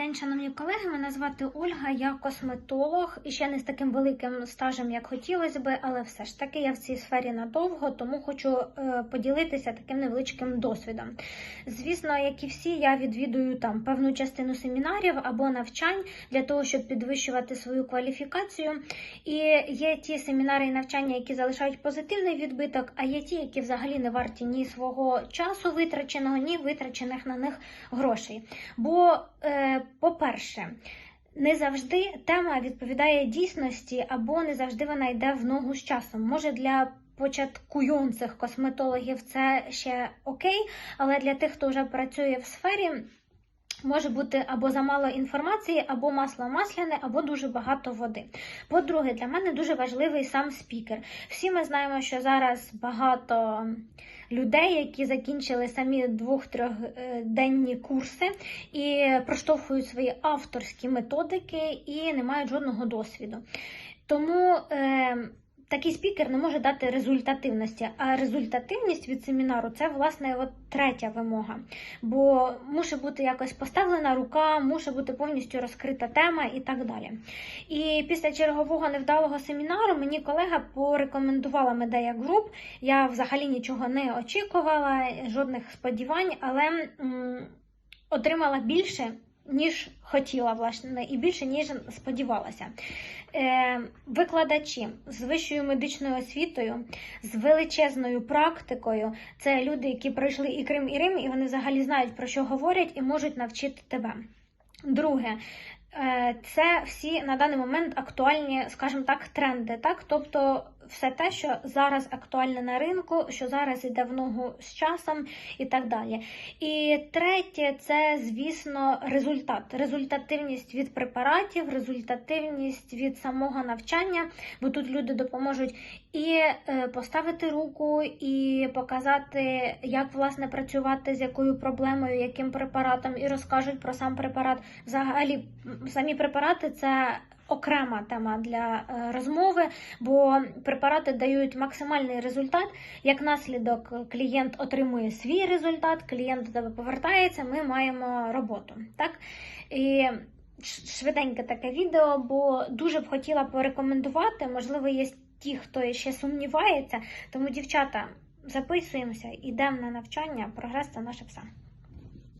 день, шановні колеги. Мене звати Ольга, я косметолог і ще не з таким великим стажем, як хотілося би, але все ж таки я в цій сфері надовго, тому хочу е, поділитися таким невеличким досвідом. Звісно, як і всі, я відвідую там певну частину семінарів або навчань для того, щоб підвищувати свою кваліфікацію. І є ті семінари і навчання, які залишають позитивний відбиток, а є ті, які взагалі не варті ні свого часу витраченого, ні витрачених на них грошей. Бо, е, по-перше, не завжди тема відповідає дійсності, або не завжди вона йде в ногу з часом. Може для початкуючих косметологів це ще окей, але для тих, хто вже працює в сфері. Може бути або замало інформації, або масло масляне, або дуже багато води. По-друге, для мене дуже важливий сам спікер. Всі ми знаємо, що зараз багато людей, які закінчили самі двох-трьохденні курси і проштовхують свої авторські методики і не мають жодного досвіду. Тому е, такий спікер не може дати результативності. А результативність від семінару це власне от третя вимога. Бо мусить бути якось поставлена рука, мусить бути повністю розкрита тема і так далі. І після чергового невдалого семінару мені колега порекомендувала Медея Груп. Я взагалі нічого не очікувала, жодних сподівань, але м, отримала більше. Ніж хотіла, власне, і більше, ніж сподівалася. Е, викладачі з вищою медичною освітою, з величезною практикою. Це люди, які пройшли і Крим, і Рим, і вони взагалі знають, про що говорять, і можуть навчити тебе. Друге, е, це всі на даний момент актуальні, скажімо так, тренди. Так? Тобто все те, що зараз актуальне на ринку, що зараз йде в ногу з часом і так далі. І третє, це, звісно, результат. Результативність від препаратів, результативність від самого навчання, бо тут люди допоможуть і е, поставити руку, і показати, як власне працювати з якою проблемою, яким препаратом, і розкажуть про сам препарат. Взагалі, самі препарати це. Окрема тема для е, розмови, бо препарати дають максимальний результат. Як наслідок, клієнт отримує свій результат, клієнт до тебе повертається, ми маємо роботу. Так? І швиденьке таке відео, бо дуже б хотіла порекомендувати. Можливо, є ті, хто ще сумнівається. Тому, дівчата, записуємося, йдемо на навчання. Прогрес це наше все.